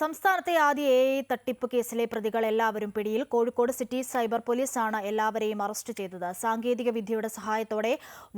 സംസ്ഥാനത്തെ ആദ്യ A I തട്ടിപ്പ് കേസിലെ പ്രതികൾ എല്ലാവരും പിടിയിൽ കോഴിക്കോട് സിറ്റി സൈബർ പോലീസാണ് എല്ലാവരെയും അറസ്റ്റ് ചെയ്തത്. സാങ്കേതിക വിദ്യയുടെ സഹായത്തോടെ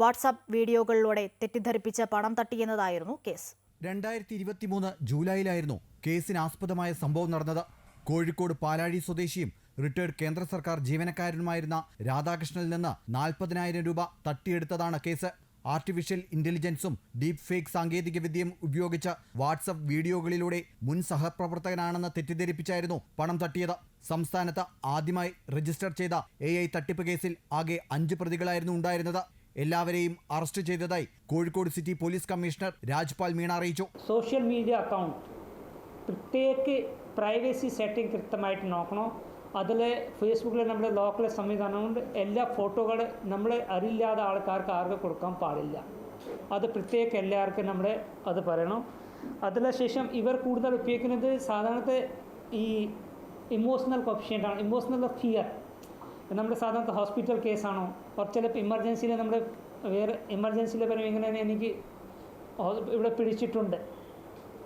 വാട്സാപ്പ് വീഡിയോകളിലൂടെ തെറ്റിദ്ധരിപ്പിച്ച് പണം തട്ടിയെന്നതായിരുന്നു കേസ്. രണ്ടായിരത്തി ഇരുപത്തിമൂന്ന് ജൂലൈയിലായിരുന്നു കേസിനാസ്പദമായ സംഭവം നടന്നത്. കോഴിക്കോട് പാലാഴി സ്വദേശിയും റിട്ടയർഡ് കേന്ദ്ര സർക്കാർ ജീവനക്കാരനുമായിരുന്ന രാധാകൃഷ്ണനിൽ നിന്ന് നാൽപ്പതിനായിരം രൂപ തട്ടിയെടുത്തതാണ് കേസ്. ആർട്ടിഫിഷ്യൽ ഇന്റലിജൻസും ഡീപ് ഫേക്ക് സാങ്കേതികവിദ്യയും ഉപയോഗിച്ച വാട്സപ്പ് വീഡിയോകളിലൂടെ മുൻ സഹപ്രവർത്തകനാണെന്ന് തെറ്റിദ്ധരിപ്പിച്ചായിരുന്നു പണം തട്ടിയത്. സംസ്ഥാനത്ത് ആദ്യമായി രജിസ്റ്റർ ചെയ്ത എ തട്ടിപ്പ് കേസിൽ ആകെ അഞ്ച് പ്രതികളായിരുന്നു ഉണ്ടായിരുന്നത്. എല്ലാവരെയും അറസ്റ്റ് ചെയ്തതായി Kozhikode city police commissioner Rajpal Meena അറിയിച്ചു. സോഷ്യൽ മീഡിയ അക്കൗണ്ട് പ്രത്യേക പ്രൈവസി സെറ്റിംഗ് കൃത്യമായിട്ട് നോക്കണം? അതിൽ ഫേസ്ബുക്കിൽ നമ്മുടെ ലോക്കൽ സംവിധാനം കൊണ്ട് എല്ലാ ഫോട്ടോകൾ നമ്മൾ അറിയില്ലാതെ ആൾക്കാർക്ക് ആർക്കും കൊടുക്കാൻ പാടില്ല. അത് പ്രത്യേക എല്ലാവർക്കും നമ്മൾ അത് പറയണം. അതിന് ശേഷം ഇവർ കൂടുതൽ ഉപയോഗിക്കുന്നത് സാധാരണത്തെ ഈ ഇമോഷണൽ കൊപ്ഷ്യന്റാണ് ഇമോഷണൽ ഫിയർ നമ്മുടെ സാധാരണ ഹോസ്പിറ്റൽ കേസാണോ കുറച്ച് ചിലപ്പോൾ ഇമർജൻസിയിൽ നമ്മൾ വേറെ ഇമർജൻസിയിൽ പറയുമ്പോൾ ഇങ്ങനെ എനിക്ക് ഇവിടെ പിടിച്ചിട്ടുണ്ട്.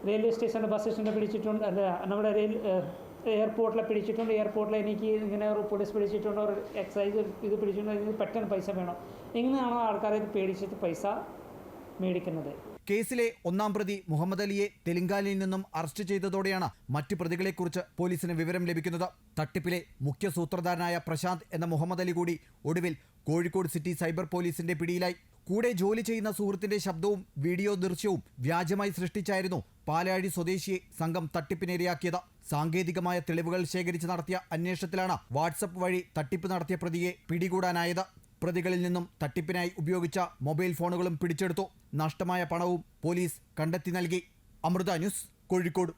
റെയിൽവേ സ്റ്റേഷന്റെ ബസ് സ്റ്റേഷന്റെ പിടിച്ചിട്ടുണ്ട്. അല്ല നമ്മുടെ റെയിൽ എയർപോർട്ടിൽ പിടിച്ചിട്ടുണ്ട്. എയർപോർട്ടിൽ എനിക്ക് ഇങ്ങനെ പോലീസ് പിടിച്ചിട്ടുണ്ട്. ഒരു എക്സൈസ് ഇത് പിടിച്ചിട്ടുണ്ട്. എനിക്ക് പെട്ടെന്ന് പൈസ വേണം. ഇങ്ങനെയാണോ ആൾക്കാരെ പേടിച്ചിട്ട് പൈസ മേടിക്കുന്നത്. കേസിലെ ഒന്നാം പ്രതി മുഹമ്മദ് അലിയെ തെലങ്കാനയിൽ നിന്നും അറസ്റ്റ് ചെയ്തതോടെയാണ് മറ്റ് പ്രതികളെക്കുറിച്ച് പോലീസിന് വിവരം ലഭിക്കുന്നത്. തട്ടിപ്പിലെ മുഖ്യ സൂത്രധാരനായ പ്രശാന്ത് എന്ന മുഹമ്മദ് അലി കൂടി ഒടുവിൽ കോഴിക്കോട് സിറ്റി സൈബർ പോലീസിന്റെ പിടിയിലായി. കൂടെ ജോലി ചെയ്യുന്ന സുഹൃത്തിന്റെ ശബ്ദവും വീഡിയോ ദൃശ്യവും വ്യാജമായി സൃഷ്ടിച്ചായിരുന്നു പാലാഴി സ്വദേശിയെ സംഘം തട്ടിപ്പിനിരയാക്കിയത്. സാങ്കേതികമായ തെളിവുകൾ ശേഖരിച്ച് നടത്തിയ അന്വേഷണത്തിലാണ് വാട്സപ്പ് വഴി തട്ടിപ്പ് നടത്തിയ പ്രതിയെ പിടികൂടാനായത്. പ്രതികളിൽ നിന്നും തട്ടിപ്പിനായി ഉപയോഗിച്ച മൊബൈൽ ഫോണുകളും പിടിച്ചെടുത്തു. നഷ്ടമായ പണവും പോലീസ് കണ്ടെത്തി നൽകി. അമൃത ന്യൂസ് കോഴിക്കോട്.